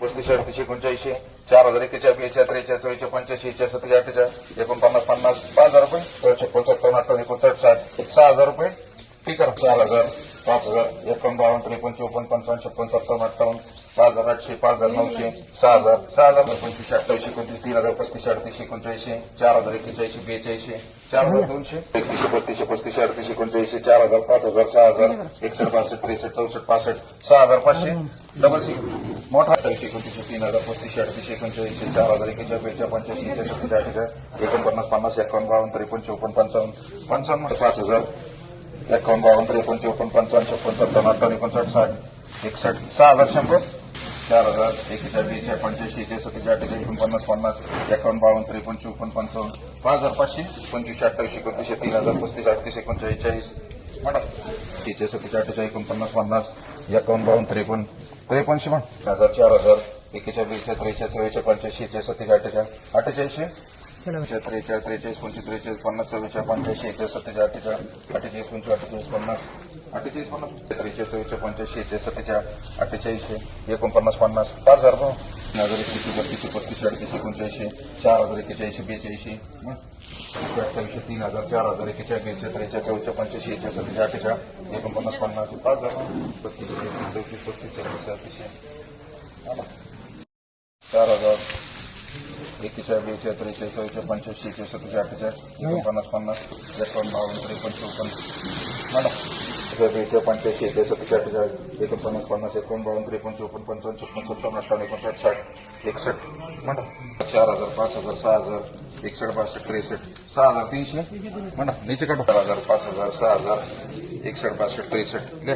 पस्तीस अडतीस एकोणचाळीसशे चार हजार एकेच्या बेच्या त्रेच्या चौच्या पंच्याऐंशी सत्तेच्या अठ्ठेच्या एकोणपन्नास पन्नास पाच हजार रुपये. छप्पन पंच्याहत्तर अठ्ठावन्न एकोणसाठ साठ सहा हजार रुपये. ठीक आहे चार हजार पाच हजार एकोण बावन्न त्रेपन्न चोपन्न पंचावन्न छप्पन सत्तावन्न अठ्ठावन्न पाच हजार आठशे पाच हजार नऊशे सहा हजार सहा हजार पंचवीस अठ्ठावीस एकोणतीस तीन हजार पस्तीस अडतीस एकोणचाळीसशे चार हजार एकेचाळीसशे बेचाळीसशे चार हजार दोनशे एकतीसशे बत्तीसशे पस्तीस अडतीसशे एकोणचाळीसशे चार हजार पाच हजार सहा हजार एकसष्ट बासष्ट त्रेसष्ट चौसष्ट पासष्ट सहा हजार पाचशे डबल सी. मोठा अठ्ठावीस एकोणतीसशे तीन हजार पस्तीसशे अडतीसशे एकोणचाळीसशे चार हजार एकेच्या बेचाळीस पंच्याऐंशी एकशे अठ्ठेचाळीस एकोणपन्नास पन्नास एकावन्न बावन्न त्रेपन्न चौपन्न पंचावन्न पंचावन्न पाच हजार. एकावन्न बावन्न त्रेपन्न चौपन्न पंचावन्न छप्पन सत्तावन्न अठ्ठावन्न एकोणसाठ साठ एकसष्ट सहा हजार शंभर. चार हजार एकशे बेचाळीस पंच्याऐंशी एके सत्तेचाळीस अठ्ठेचाळीस एकोणपन्नास पन्नास एकावन्न बावन्न त्रेपन्न चौपन्न पंचावन्न पाच हजार पाचशे पंचवीसशे अठ्ठावीस एकोणतीसशे तीन हजार पस्तीस अडतीस एकोणचाळीस चाळीस म्हणा एकशे सत्तेच्या अठ्ठेचाळीस एकोणपन्नास पन्नास एकावन्न बावन्न त्रेपन्न त्रेपन्नशे म्हण हजार चार हजार एकेच्या बेच्या त्रेच्या चव्वेच्या पंच्याऐंशी सत्तेच्या अठ्ठेचाळीस अठ्ठेचाळीसशे त्रेचाळीस त्रेचाळीस पंचवीस त्रेचाळीस पन्नास चव्वेचाळ पंच्याऐंशी एकशे सत्तेचाळ अठ्ठेचाळीस अठ्ठेचाळीस पंचवीस अठ्ठेचाळीस पन्नास अठ्ठेचाळीस पन्नास त्रेचाळीस चव्वेचाळ पंच्याऐंशी एकशे सत्तेचाळ अठ्ठेचाळीसशे एकोणपन्नास पन्नास पाच हजार हज़ार एकतीसशे बत्तीसशे पस्तीस अडतीस एकोणचाळीसशे चार हज़ार एकेचाळीसशे बेचाळीसशे हं? एकशे अठ्ठावीसशे तीन हज़ार चार हज़ार एकेचाळीस बेचाळीस त्रेचाळीस चौच्या पंच्याऐंशी एकशे सत्तेचाळ अठ्ठेचाळ एकोणपन्नास पन्नास पाच हज़ार बत्तीस तेहतीस चौतीस पस्तीस छत्तीस अडतीसशे चार हज़ार एकेचाळीस बेचाळीस त्रेचाळीस चौच्या पंच्याऐंशी एकशे सत्तेचाळ अठ्ठेचाळीस एकोणपन्नास पन्नास एकावन्न बावन्न त्रेपन्न चौपन्न म्हणा बेचाळीस पंच्याऐंशी एकशे सत्तेचाळ अठ्ठेचाळीस एकोणपन्नास पन्नास एकोण बावन्न त्रेपन्न चोपन्न पंचावन्न छप्पन सत्तावन्न अठ्ठावन्न एकोणसाठ साठ एकसष्ट म्हणा चार हजार पाच हजार सहा हजार एकसष्ट बासष्ट त्रेसष्ट सहा हजार तीनशे म्हणा नीचे काढू. चार हजार पाच हजार सहा हजार एकसष्ट बासष्ट त्रेसष्ट.